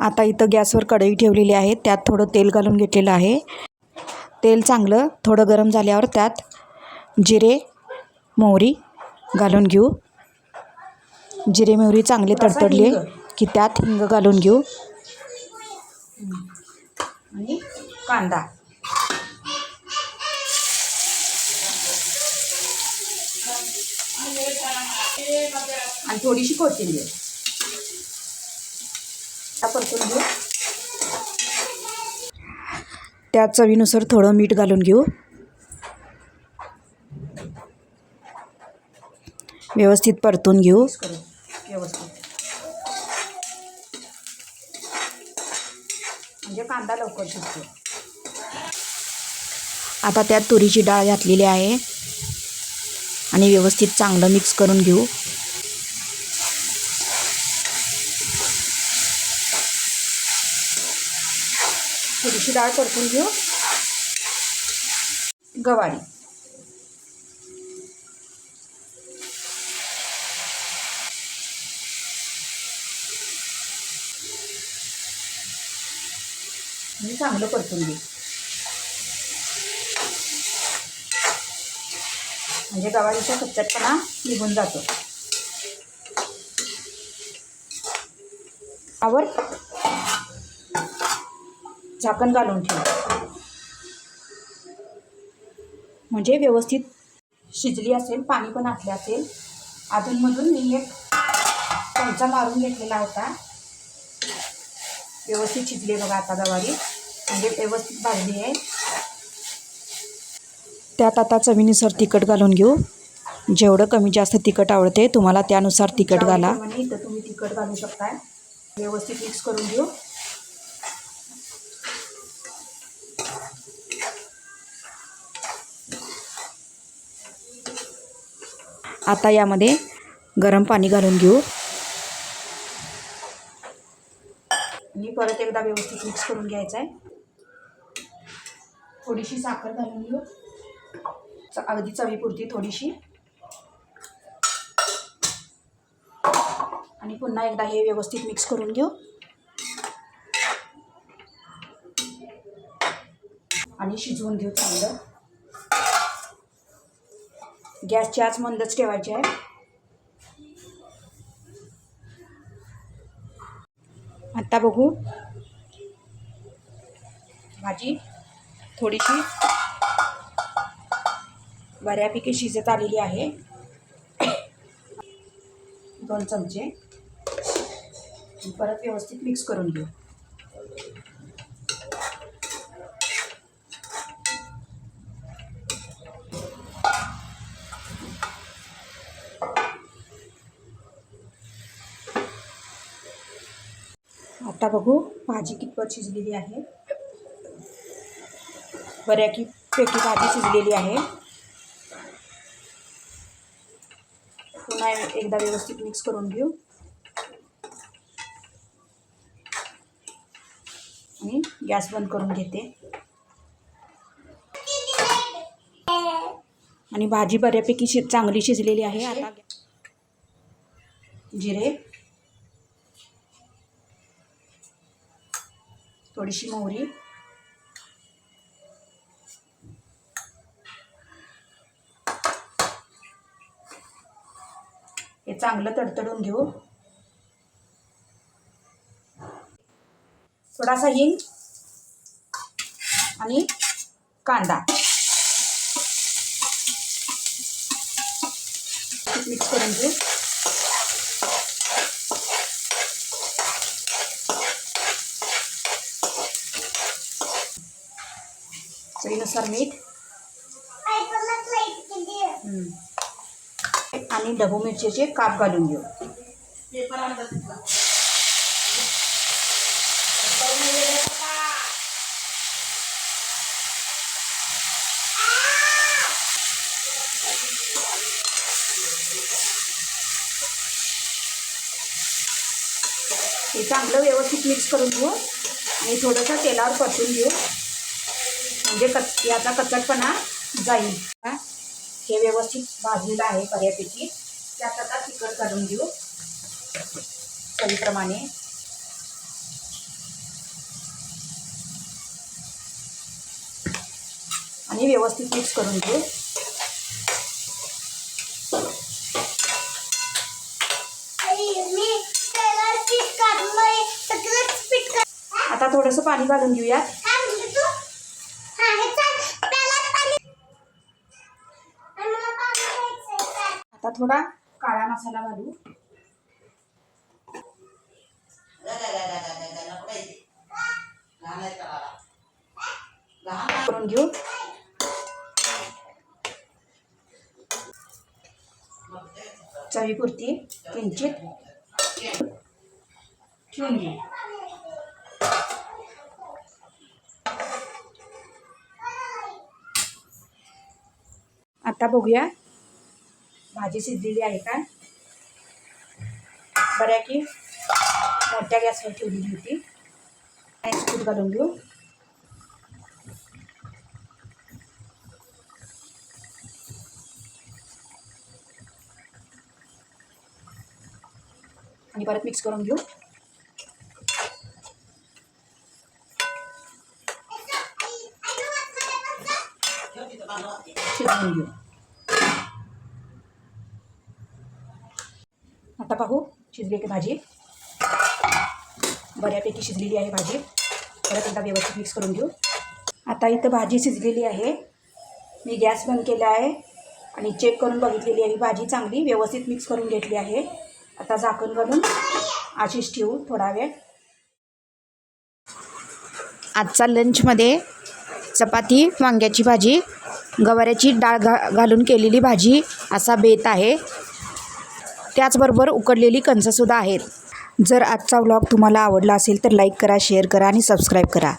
आता इथं गॅसवर कढई ठेवलेली आहे. त्यात थोडं तेल घालून घेतलेलं आहे. तेल चांगलं थोडं गरम झाल्यावर त्यात जिरे मोहरी घालून घेऊ. जिरे मोहरी चांगले तडतडले की त्यात हिंग घालून घेऊ. आणि कांदा. आणि थोडीशी कोथिंबीर. परतून घेऊ. त्या चवीनुसार थोडं मीठ घालून घेऊ. व्यवस्थित परतून घेऊ. व्यवस्थित. म्हणजे कांदा लवकर शिजतो. आता त्यात तुरीची डाळ घातलेली आहे. आणि व्यवस्थित चांगलं मिक्स करून घेऊ. थोडीशी डाळ परतून घेऊ. गवारी. चांगलं परतून घेऊ. म्हणजे गवारीचा कच्चटपणा निघून जातो. आवर झाकण घालून ठेव. म्हणजे व्यवस्थित शिजली असेल पाणी पण आटले असेल. अधूनमधून मी एक चमचा मारून घेतलेला होता. व्यवस्थित शिजली बघा आता गवारी. म्हणजे व्यवस्थित भाजली आहे. त्यात आता चवीनुसार तिखट घालून घेऊ. जेवढं कमी जास्त तिखट आवडते तुम्हाला त्यानुसार तिखट घाला. तुम्ही तिखट घालू शकताय. व्यवस्थित मिक्स करून घेऊ. आता यामध्ये गरम पाणी घालून घेऊ. आणि परत एकदा व्यवस्थित मिक्स करून घ्यायचं आहे थोडीशी साखर घालून घेऊ. अगदी चवीपुरती थोडीशी. आणि पुन्हा एकदा हे व्यवस्थित मिक्स करून घेऊ. आणि शिजवून घेऊ चांगलं. गॅसची आज मंदच ठेवायची आहे. आता बघू. भाजी थोडीशी. बऱ्यापैकी शिजत आलेली आहे. दोन चमचे. परत व्यवस्थित मिक्स करून घेऊ. आता बघू भाजी कितपत शिजलेली आहे. बऱ्यापैकी पैकी भाजी शिजलेली आहे. पुन्हा एकदा व्यवस्थित मिक्स करून घेऊ. आणि गॅस बंद करून घेते. आणि भाजी बऱ्यापैकी शि चांगली शिजलेली आहे. आता जिरे. थोडीशी मोहरी. हे चांगलं तडतडून घेऊ. थोडासा हिंग आणि कांदा. मिक्स करून घेऊ. चवीनुसार मीठ. हम्म. आणि ढबू मिरचीचे काप घालून घेऊ. हे चांगलं व्यवस्थित मिक्स करून घेऊ आणि थोडंसं तेलावर परतून घेऊ. म्हणजे कच याचा कचटपणा जाईल. हे व्यवस्थित भाजलेलं आहे बऱ्यापैकी. त्यात आता तिखट काढून घेऊ. चवीप्रमाणे. आणि व्यवस्थित मिक्स करून घेऊ. मी आता थोडंसं पाणी घालून घेऊयात. थोडा काळा मसाला घालू. करून घेऊ. चवीपुरती किंचित ठेवून घेऊ. आता बघूया भाजी शिजलेली आहे का? बऱ्याकी मोठ्या गॅसवर ठेवलेली होती. आणि कूट घालून घेऊ. आणि परत मिक्स करून घेऊ. शिजवून घेऊ आता पाहू शिजली आहे भाजी. बऱ्यापैकी शिजलेली आहे भाजी. परत एकदा व्यवस्थित मिक्स करून घेऊ. आता इथं भाजी शिजलेली आहे. मी गॅस बंद केला आहे आणि चेक करून बघितलेली आहे भाजी चांगली. व्यवस्थित मिक्स करून घेतली आहे. आता झाकण घालून अशीच ठेवू थोडा वेळ. आजचा लंचमध्ये चपाती वांग्याची भाजी गवाऱ्याची डाळ घा घालून केलेली भाजी असा बेत आहे. त्याचबरोबर उकडलेली कणसंसुद्धा आहेत. जर आजचा व्लॉग तुम्हाला आवडला असेल तर लाईक करा शेअर करा आणि सबस्क्राईब करा.